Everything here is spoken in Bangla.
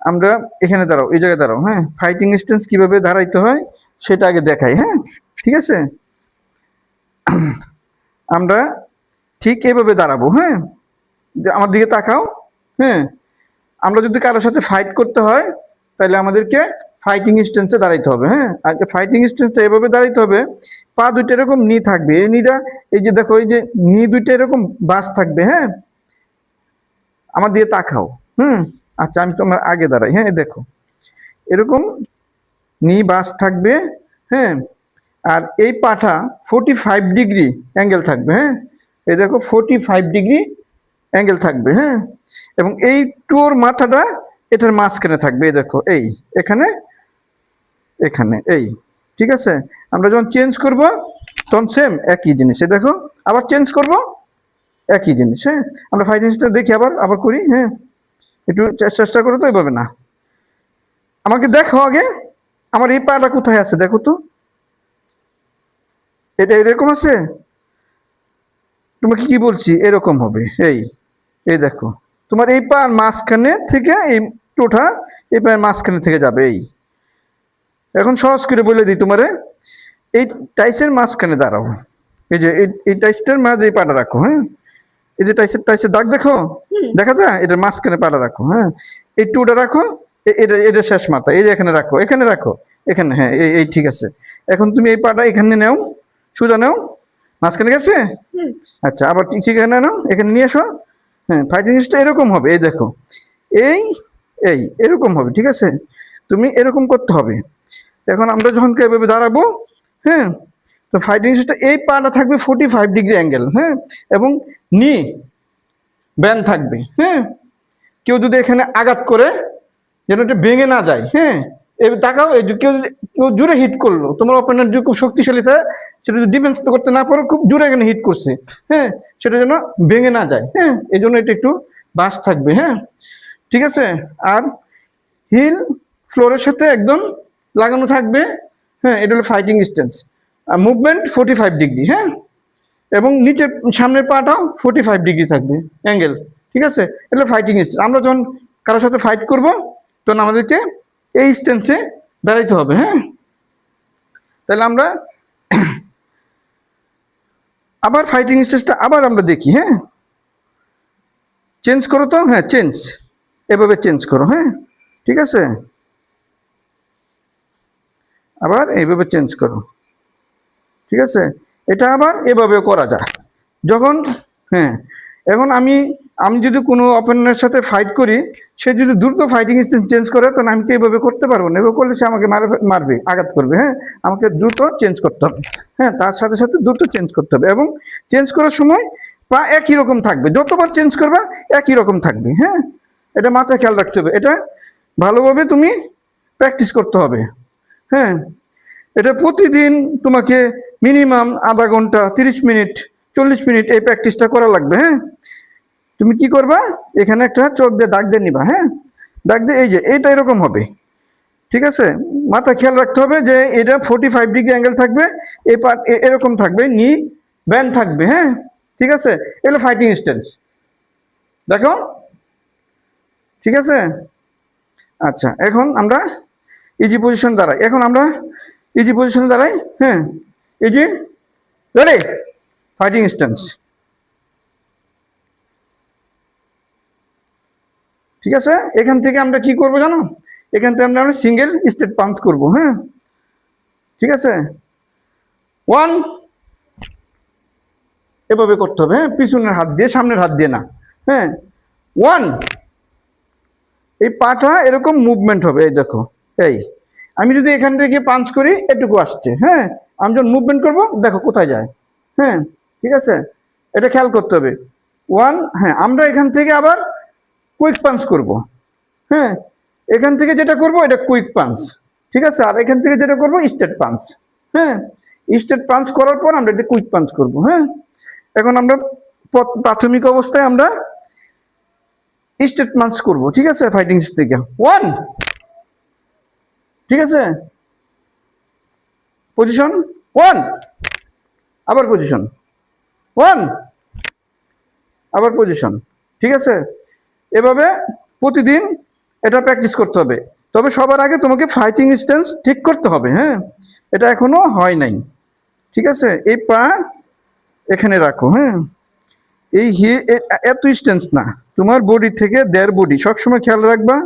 আমরা এখানে দাঁড়াও, এই জায়গায় দাঁড়াও হ্যাঁ? ফাইটিং স্টেন্স কীভাবে দাঁড়াইতে হয় সেটা আগে দেখাই হ্যাঁ? ঠিক আছে? আমরা ঠিক এভাবে দাঁড়াবো হ্যাঁ? আমার দিকে তাকাও হ্যাঁ? আমরা যদি কারোর সাথে ফাইট করতে হয়, তাহলে আমাদেরকে ফাইটিং স্টেন্সে দাঁড়াইতে হবে হ্যাঁ? আর ফাইটিং স্টেন্সটা এভাবে দাঁড়াইতে হবে, পা দুইটা এরকম নি থাকবে, এই নিটা, এই যে দেখো, এই যে নি দুইটা এরকম বাস থাকবে হ্যাঁ? আমার দিয়ে তাকাও, হুম? আচ্ছা আমি তোমার আগে দাঁড়াই। হ্যাঁ দেখো। এরকম নি বাস থাকবে হ্যাঁ আর এই পাটা ফোর্টি ফাইভ ডিগ্রি অ্যাঙ্গেল থাকবে হ্যাঁ? এই দেখো ফোর্টি ফাইভ ডিগ্রি অ্যাঙ্গেল থাকবে হ্যাঁ? এবং এই টুর মাথাটা এটার মাঝখানে থাকবে, এই দেখো, এই, এখানে এখানে, এই, ঠিক আছে? আমরা যখন চেঞ্জ করব, তখন সেম একই জিনিস দেখো, আবার চেঞ্জ করব, একই জিনিস হ্যাঁ? আমরা ফাইভ জিনিসটা দেখি আবার আবার করি হ্যাঁ? একটু চেষ্টা করে তো এভাবে না। আমাকে দেখো আগে, আমার এই পাটা কোথায় আছে দেখো তো। এটা এরকম আছে? তোমাকে কি বলছি? এরকম হবে। এই এই দেখো। তোমার এই পার মাঝখানে থেকে এই টোঠা এই পায়ের মাঝখানে থেকে যাবে, এই। এখন সহজ করে বলে দিই তোমারে, এই টাইসের মাঝখানে দাঁড়াও। এই যে এই টাইসটার মাঝে এই পাটা রাখো হ্যাঁ? এই যে টাইসের টাইসের দাগ দেখো? দেখা যায়? এটার মাঝখানে পাটা রাখো হ্যাঁ? এই টুটা রাখো এটা এটা শেষ মাথা এই যে এখানে রাখো এখানে রাখো এখানে হ্যাঁ এই এই ঠিক আছে। এখন তুমি এই পাটা এখানে নেও সোজা নেও মাঝখানে গেছে? আচ্ছা আবার ঠিক ঠিক এখানে নাও এখানে নিয়ে এসো হ্যাঁ ফাইটিং জিনিসটা এরকম হবে এই দেখো এই এই এরকম হবে ঠিক আছে? তুমি এরকম করতে হবে। এখন আমরা যখন এভাবে দাঁড়াবো হ্যাঁ তো ফাইটিং জিনিসটা এই পাটা থাকবে ফোর্টি ফাইভ ডিগ্রি অ্যাঙ্গেল হ্যাঁ এবং নি, ব্যান থাকবে। হ্যাঁ কেউ যদি এখানে আঘাত করে, যেন এটা ভেঙে না যায়। হ্যাঁ এই এই কেউ কেউ জোরে হিট করল, তোমার অপোনেন্ট যদি খুব শক্তিশালী থাকে, সেটা যদি ডিফেন্স করতে না পারো, খুব জোরে এখানে হিট করছে। হ্যাঁ সেটা যেন ভেঙে না যায়। হ্যাঁ এই জন্য এটা একটু বাস থাকবে। হ্যাঁ ঠিক আছে? আর হিল ফ্লোরের সাথে একদম লাগানো থাকবে। হ্যাঁ এটা হলো ফাইটিং স্টেন্স আর মুভমেন্ট ফোর্টি ফাইভ ডিগ্রি হ্যাঁ এবং নিচের সামনের পাটাও ফোর্টি ফাইভ ডিগ্রি থাকবে অ্যাঙ্গেল ঠিক আছে? এটা ফাইটিং স্টেন্স আমরা যখন কারোর সাথে ফাইট করব, তখন আমাদেরকে এই স্টেন্সে দাঁড়াইতে হবে হ্যাঁ? তাহলে আমরা আবার ফাইটিং স্টেজটা আবার আমরা দেখি হ্যাঁ? চেঞ্জ করো তো? হ্যাঁ চেঞ্জ এভাবে চেঞ্জ করো হ্যাঁ? ঠিক আছে? আবার এইভাবে চেঞ্জ করো। ঠিক আছে? এটা আবার এভাবেও করা যায়। যখন হ্যাঁ এখন আমি আমি যদি কোনো অপোনেন্টের সাথে ফাইট করি, সে যদি দ্রুত ফাইটিং স্টেন্স চেঞ্জ করে তখন আমি তো এভাবে করতে পারব না। এভাবে করলে সে আমাকে মারবে মারবে, আঘাত করবে হ্যাঁ? আমাকে দ্রুত চেঞ্জ করতে হবে হ্যাঁ? তার সাথে সাথে দ্রুত চেঞ্জ করতে হবে এবং চেঞ্জ করার সময় পা একই রকম থাকবে। যতবার চেঞ্জ করবা, একই রকম থাকবে হ্যাঁ? এটা মাথায় খেয়াল রাখতে হবে। এটা ভালোভাবে তুমি প্র্যাকটিস করতে হবে হ্যাঁ? এটা প্রতিদিন তোমাকে মিনিমাম আধা ঘণ্টা, তিরিশ মিনিট, চল্লিশ মিনিট এই প্র্যাকটিসটা করা লাগবে হ্যাঁ? তুমি কি করবা? এখানে একটা চোখ দিয়ে দাগ দিয়ে নিবা হ্যাঁ? দাগ দিয়ে, এই যে, এইটা এরকম হবে, ঠিক আছে? মাথা খেয়াল রাখতে হবে যে এটা ফোর্টি ফাইভ ডিগ্রি অ্যাঙ্গেল থাকবে এই পার্ট এরকম থাকবে, নি, ব্যান থাকবে হ্যাঁ? ঠিক আছে? এগুলো ফাইটিং স্টেন্স দেখো, ঠিক আছে? আচ্ছা এখন আমরা ইজি পজিশন দাঁড়াই, এখন আমরা ইজি পজিশনে দাঁড়াই হ্যাঁ ইজি রেডি ফাইটিং স্ট্যান্স ঠিক আছে? এখান থেকে আমরা কি করব জানো? এখান থেকে আমরা সিঙ্গেল স্টেট পাঞ্চ করব হ্যাঁ? ঠিক আছে? ওয়ান এভাবে করতে হবে হ্যাঁ? পিছনের হাত দিয়ে, সামনের হাত দিয়ে না হ্যাঁ? ওয়ান এই পাটা এরকম মুভমেন্ট হবে, এই দেখো, এই। আমি যদি এখান থেকে পাঞ্চ করি, এটুকু আসছে হ্যাঁ? আমি যখন মুভমেন্ট করব, দেখো কোথায় যায় হ্যাঁ? ঠিক আছে? এটা খেয়াল করতে হবে। ওয়ান হ্যাঁ আমরা এখান থেকে আবার কুইক পাঞ্চ করব হ্যাঁ? এখান থেকে যেটা করব, এটা কুইক পাঞ্চ ঠিক আছে? আর এখান থেকে যেটা করব স্টেট পাঞ্চ হ্যাঁ? স্টেট পাঞ্চ করার পর আমরা এটা কুইক পাঞ্চ করব হ্যাঁ? এখন আমরা প্রাথমিক অবস্থায় আমরা স্টেট পাঞ্চ করব, ঠিক আছে ফাইটিং থেকে ওয়ান ঠিক আছে? পজিশন ওয়ান আবার পজিশন ওয়ান আবার পজিশন ঠিক আছে? এভাবে প্রতিদিন এটা প্র্যাকটিস করতে হবে। তবে সবার আগে তোমাকে ফাইটিং স্ট্যান্স ঠিক করতে হবে হ্যাঁ? এটা এখনও হয় নাই। ঠিক আছে? এই পা এখানে রাখো হ্যাঁ? এই হি এত স্ট্যান্স না। তোমার বডি থেকে দেড় বডি সবসময় খেয়াল রাখবা।